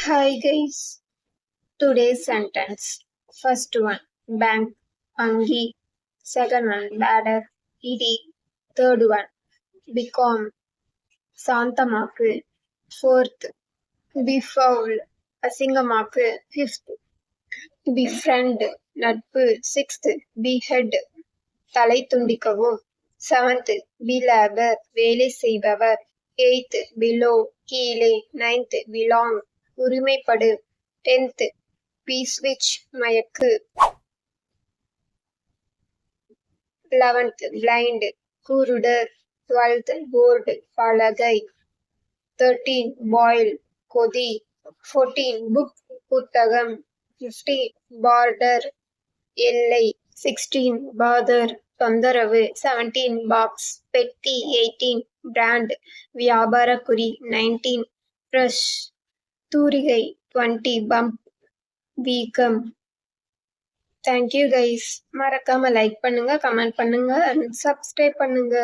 Hi guys. Today's sentence. First one bank, Angi. Second one ladder, Idi. Third one become, சாந்தமாக்கு. Fourth befoul, அசிங்கமாக்கு. Fifth befriend, நட்பு. Sixth behead, தலை துண்டிக்கவும். Seventh பிலேபர், வேலை செய்பவர். Eighth below, கீழே. Ninth belong, உரிமைப்படு. Tenth bewitch, மயக்கு. Eleventh blind, குருடர். Twelfth board, பலகை. Thirteen boil, கொதி. ஃபோர்டீன் புக், புத்தகம். ஃபிஃப்டீன் பார்டர், எல்லை. சிக்ஸ்டீன் பாதர், தொந்தரவு. செவன்டீன் பாக்ஸ், பெட்டி. எயிட்டீன் பிராண்ட், வியாபார குறி. நைன்டீன் ப்ரஷ் தூரிகை. டுவெண்ட்டி பம்ப், வீக்கம். தேங்க்யூ கைஸ் மறக்காம லைக் பண்ணுங்க கமெண்ட் பண்ணுங்க அண்ட் சப்ஸ்கிரைப் பண்ணுங்க